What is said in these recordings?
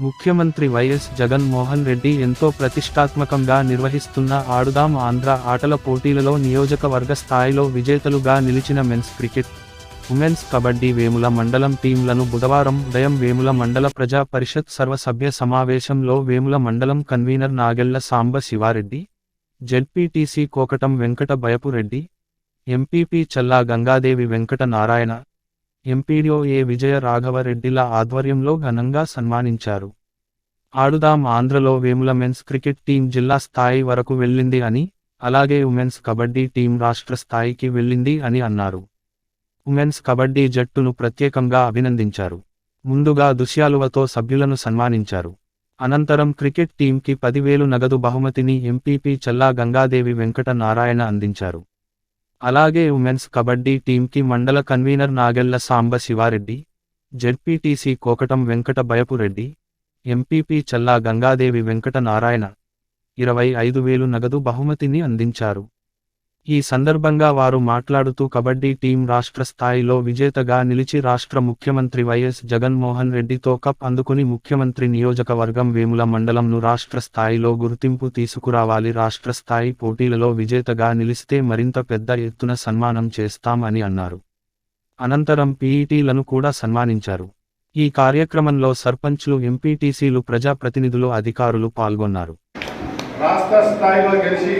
ముఖ్యమంత్రి వైఎస్ జగన్మోహన్ రెడ్డి ఎంతో ప్రతిష్టాత్మకంగా నిర్వహిస్తున్న ఆడుదాం ఆంధ్ర ఆటల పోటీలలో నియోజకవర్గ స్థాయిలో విజేతలుగా నిలిచిన men's cricket women's kabaddi Vemula మండలం టీంలను బుధవారం ఉదయం వేముల మండల ప్రజా పరిషత్ సర్వసభ్య సమావేశంలో వేముల మండలం convener Nagella Samba Sivareddy ZPTC Kokatam Venkata Bayapureddy MPP Challa Gangadevi Venkata Narayana MPDO A Vijaya రాఘవరెడ్డిల ఆధ్వర్యంలో ఘనంగా సన్మానించారు. ఆడుదాం ఆంధ్రలో వేముల మెన్స్ క్రికెట్ టీం జిల్లా స్థాయి వరకు వెళ్ళింది అని అలాగే ఉమెన్స్ కబడ్డీ టీం రాష్ట్ర స్థాయికి వెళ్ళింది అని అన్నారు. ఉమెన్స్ కబడ్డీ జట్టును ప్రత్యేకంగా అభినందించారు. ముందుగా దుశ్యాలువతో సభ్యులను సన్మానించారు. అనంతరం క్రికెట్ టీంకి పదివేలు నగదు బహుమతిని ఎంపీపీ చల్లా గంగాదేవి వెంకట నారాయణ అందించారు. అలాగే ఉమెన్స్ కబడ్డీ టీంకి మండల convener Nagella Samba Sivareddy ZPTC Kokatam Venkata Bayapureddy MPP Challa Gangadevi Venkata Narayana ఇరవై ఐదు వేలు నగదు బహుమతిని అందించారు. ఈ సందర్భంగా వారు మాట్లాడుతూ కబడ్డీ టీం రాష్ట్ర స్థాయిలో విజేతగా నిలిచి రాష్ట్ర ముఖ్యమంత్రి వైఎస్ జగన్మోహన్ రెడ్డితో కప్ అందుకుని ముఖ్యమంత్రి నియోజకవర్గం వేముల మండలంను రాష్ట్ర స్థాయిలో గుర్తింపు తీసుకురావాలి. రాష్ట్ర స్థాయి పోటీలలో విజేతగా నిలిస్తే మరింత పెద్ద ఎత్తున సన్మానం చేస్తాం అని అన్నారు. అనంతరం పీఈటీలను కూడా సన్మానించారు. ఈ కార్యక్రమంలో సర్పంచ్లు ఎంపీటీసీలు ప్రజాప్రతినిధులు అధికారులు పాల్గొన్నారు. రాష్ట్ర స్థాయిలో గెలిచి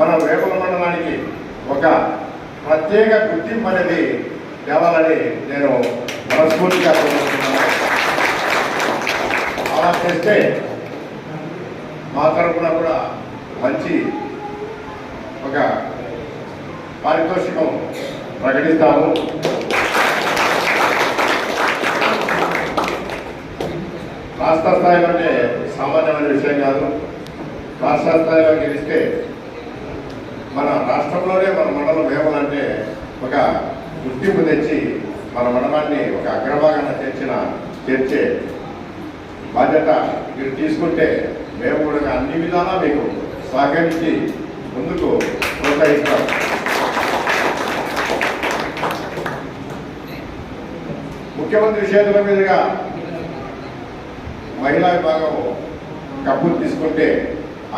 మన వేపల మండలానికి ఒక ప్రత్యేక గుర్తింపు అనేది తేవాలని నేను మనస్ఫూర్తిగా కోరుకుంటున్నాను. అలా చేస్తే మా తరఫున కూడా మంచి ఒక పారితోషికం ప్రకటిస్తాము. రాష్ట్ర స్థాయిలో అంటే సామాన్యమైన విషయం కాదు. రాష్ట్ర స్థాయిలో గెలిస్తే మన రాష్ట్రంలోనే మన మండలం వేయాలంటే ఒక గుర్తింపు తెచ్చి మన మండలాన్ని ఒక అగ్రభాగాన్ని తెచ్చిన తెచ్చే బాధ్యత మీరు తీసుకుంటే మేము కూడా అన్ని విధాలా మీకు సహకరించి ముందుకు ప్రోత్సహిస్తాం. ముఖ్యమంత్రి చేతుల మీదుగా మహిళా విభాగం కప్పులు తీసుకుంటే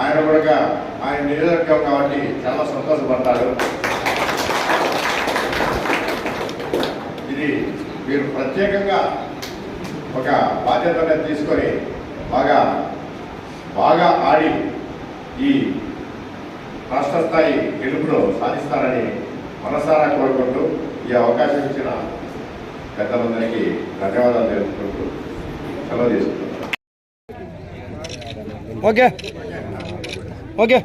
ఆయన కూడా ఆయన నియోజకవర్గం కాబట్టి చాలా సంతోషపడతారు. ఇది మీరు ప్రత్యేకంగా ఒక బాధ్యతగా తీసుకొని బాగా బాగా ఆడి ఈ రాష్ట్ర స్థాయి గెలుపును సాధిస్తారని మనసారా కోరుకుంటూ ఈ అవకాశం ఇచ్చిన పెద్దలందరికీ ధన్యవాదాలు తెలుపుకుంటూ సెలవు తీసుకుంటున్నాను. ఓకే. ఓకే